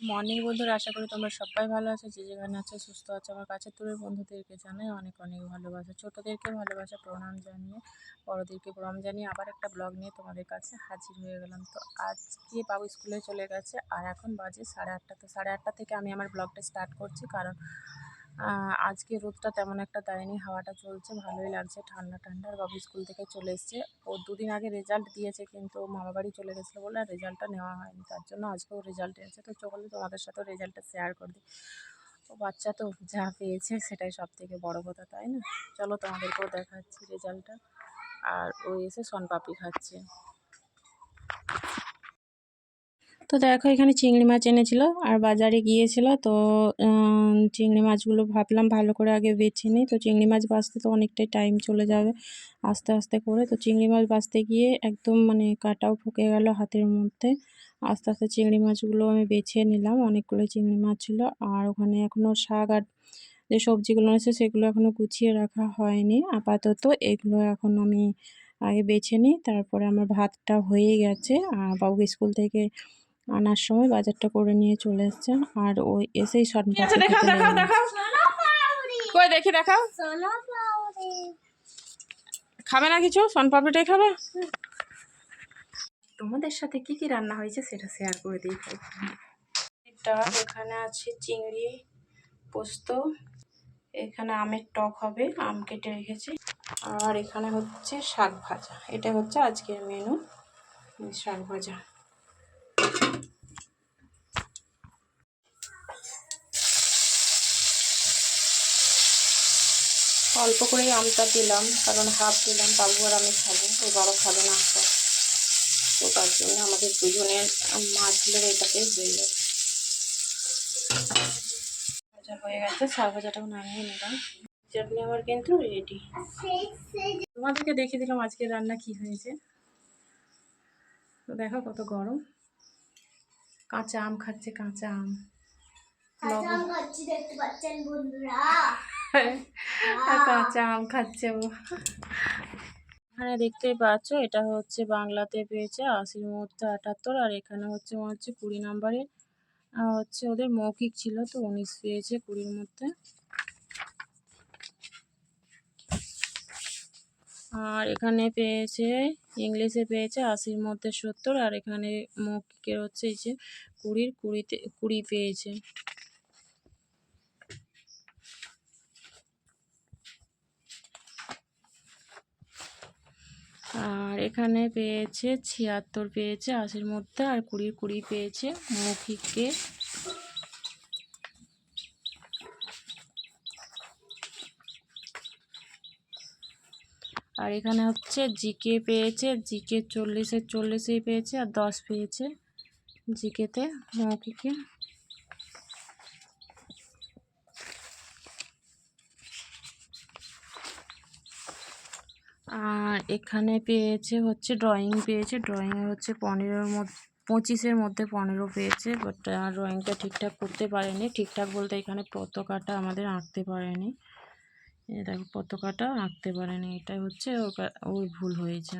Morning বন্ধুরা, আশা করি তোমরা সবাই ভালো আছো, যে যেখানে আছে সুস্থ আছো। আমার কাছে দূরের বন্ধুদেরকে জানাই অনেক অনেক ভালোবাসা। ছোটোদেরকে ভালোবাসা, প্রণাম জানিয়ে, বড়োদেরকে প্রণাম জানিয়ে আবার একটা ব্লগ নিয়ে তোমাদের কাছে হাজির হয়ে গেলাম। তো আজকে বাবু স্কুলে চলে গেছে, আর এখন বাজে সাড়ে আটটা। তো সাড়ে আটটা থেকে আমি আমার ব্লগটা স্টার্ট করছি, কারণ আজকে রোদটা তেমন একটা দেয়নি, হাওয়াটা চলছে, ভালোই লাগছে, ঠান্ডা ঠান্ডা। আর বাবু স্কুল থেকে চলে এসছে। ও দুদিন আগে রেজাল্ট দিয়েছে, কিন্তু মামা বাড়ি চলে গেছিল বলে আর রেজাল্টটা নেওয়া হয়নি। তার জন্য আজকেও রেজাল্ট এসেছে তো চলে তোমাদের সাথেও রেজাল্টটা শেয়ার করে দিই। ও বাচ্চা তো যা পেয়েছে, সেটাই সব থেকে বড়ো কথা, তাই না? চলো তোমাদেরকেও দেখাচ্ছি রেজাল্টটা আর ও এসে সনপাপড়ি খাচ্ছে। তো দেখো, এখানে চিংড়ি মাছ এনেছিল আর বাজারে গিয়েছিল। তো চিংড়ি মাছগুলো ভাবলাম ভালো করে আগে বেছে নিই। তো চিংড়ি মাছ বাঁচতে তো অনেকটাই টাইম চলে যাবে আস্তে আস্তে করে। তো চিংড়ি মাছ বাঁচতে গিয়ে একদম মানে কাটাও ফুকে গেল হাতের মধ্যে। আস্তে আস্তে চিংড়ি মাছগুলো আমি বেছে নিলাম। অনেকগুলো চিংড়ি মাছ ছিল আর ওখানে এখনও শাক আর যে সবজিগুলো আছে সেগুলো এখনও গুছিয়ে রাখা হয়নি। আপাতত এগুলো এখন আমি আগে বেছে নিই। তারপরে আমার ভাতটা হয়ে গেছে। আর বাবুকে স্কুল থেকে আনার সময় বাজারটা করে নিয়ে চলে এসছে আর ওই এসেই শর্ট দেখাও দেখাও দেখাও। কই দেখি দেখাও। খাবে না কিছু? সনপাপড়িটাই খাবে? তোমাদের সাথে কি কি রান্না হয়েছে সেটা শেয়ার করে দিই ভাই। এটা এখানে আছে চিংড়ি পোস্ত এখানে আমের টক হবে আম কেটে রেখেছি। আর এখানে হচ্ছে শাক ভাজা। এটা হচ্ছে আজকের মেনু শাক ভাজা। অল্প করেই আমটা দিলাম, কারণ হাফ দিলাম বাবু আর আমি খাব ওই বড় খাবে না আমটা তো তার জন্য আমাদের দুজনের মাছ হলে এটাতেই হয়ে যাবে হয়ে গেছে, শাক ভাজাটাও নামিয়ে নিলাম। চাটনি আমার কিন্তু রেডি তোমাদেরকে দেখিয়ে দিলাম আজকে রান্না কি হয়েছে। তো দেখো কত গরম। কাঁচা আম খাচ্ছে, কাঁচা আম। দেখতে পাচ্ছেন বন্ধুরা। কাঁচা আম খাচ্ছে এখানে দেখতেই পাচ্ছ, এটা হচ্ছে বাংলাতে পেয়েছে আশির মধ্যে আটাত্তর, আর এখানে হচ্ছে মনে হচ্ছে কুড়ি নাম্বারে হচ্ছে ওদের মৌখিক ছিল তো, উনিশ পেয়েছে কুড়ির মধ্যে। আর এখানে পেয়েছে, ইংলিশে পেয়েছে আশির মধ্যে সত্তর, আর এখানে মৌখিকের হচ্ছে এই যে কুড়ির কুড়িতে, কুড়ি পেয়েছে। আর এখানে পেয়েছে ছিয়াত্তর পেয়েছে, আশির মধ্যে, আর কুড়ি কুড়ি পেয়েছে মৌখিককে। আর এখানে হচ্ছে জিকে পেয়েছে, জিকে চল্লিশে চল্লিশেই পেয়েছে, আর দশ পেয়েছে জিকেতে মৌখিকে এখানে পেয়েছে হচ্ছে ড্রয়িং পেয়েছে। ড্রয়িংয়ে হচ্ছে পনেরোর মধ্যে পঁচিশের মধ্যে পনেরো পেয়েছে বাট ড্রয়িংটা ঠিকঠাক করতে পারেনি। ঠিকঠাক বলতে এখানে পতাকাটা আমাদের আঁকতে পারেনি। দেখো পতাকাটা আঁকতে পারেনি। এটাই হচ্ছে ওর- ওর ভুল হয়েছে।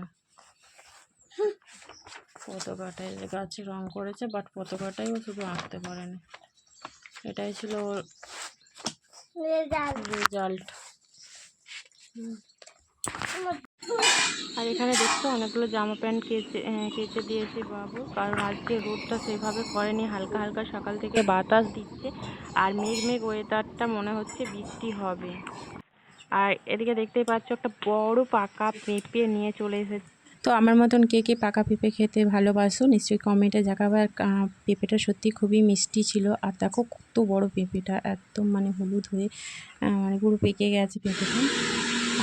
পতাকাটাই গাছে রং করেছে বাট পতাকাটাই ও শুধু আঁকতে পারেনি। এটাই ছিল ওর রেজাল্ট আর এখানে দেখছ অনেকগুলো জামা প্যান্ট কেচে কেচে দিয়েছে বাবু। কারণ আজকে রোদটা সেভাবে করেনি হালকা হালকা সকাল থেকে বাতাস দিচ্ছে। আর মেঘ মেঘ ওয়েদারটা মনে হচ্ছে বৃষ্টি হবে। আর এদিকে দেখতেই পাচ্ছ একটা বড় পাকা পেঁপে নিয়ে চলে এসেছে। তো আমার মতন কে কে পাকা পেঁপে খেতে ভালোবাসো, নিশ্চয়ই কমেন্টে জানাবে আর পেঁপেটা সত্যি খুবই মিষ্টি ছিল। আর দেখো কত বড় পেঁপেটা, একদম মানে হলুদ হয়ে মানে পুরো পেকে গেছে পেঁপেটা।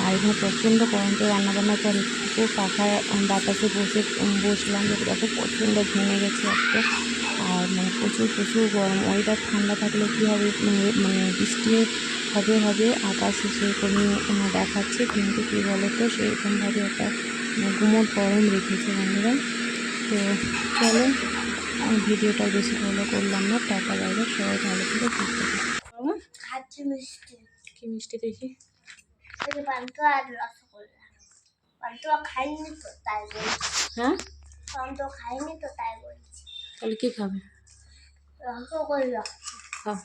আর এখানে প্রচণ্ড গরম তো রান্নাবান্না করে একটু পাখা বাতাসে বসে বসলাম যে দেখো প্রচণ্ড ঘেমে গেছে আজকে। আর মানে প্রচুর প্রচুর গরম। ওয়েদার ঠান্ডা থাকলে কী হবে? মানে মানে বৃষ্টি হবে হবে আকাশে সেরকমই দেখাচ্ছে। কিন্তু কী বলো তো সেরকমভাবে একটা মানে গুমোট গরম রেখেছে বন্ধুরা। তো চলো আমি ভিডিওটা বেশি ভালো করলাম না। টাকা বাইরে সবাই ভালো করে কি মিষ্টি দেখি? ওই যে পান্তুয়া আর রসগোল্লা পান্তুয়া খাইনি তো তাই বলছি হ্যাঁ পান্তুয়া খাইনি তো তাই বলছি তাহলে কী খাবে রসগোল্লা খাও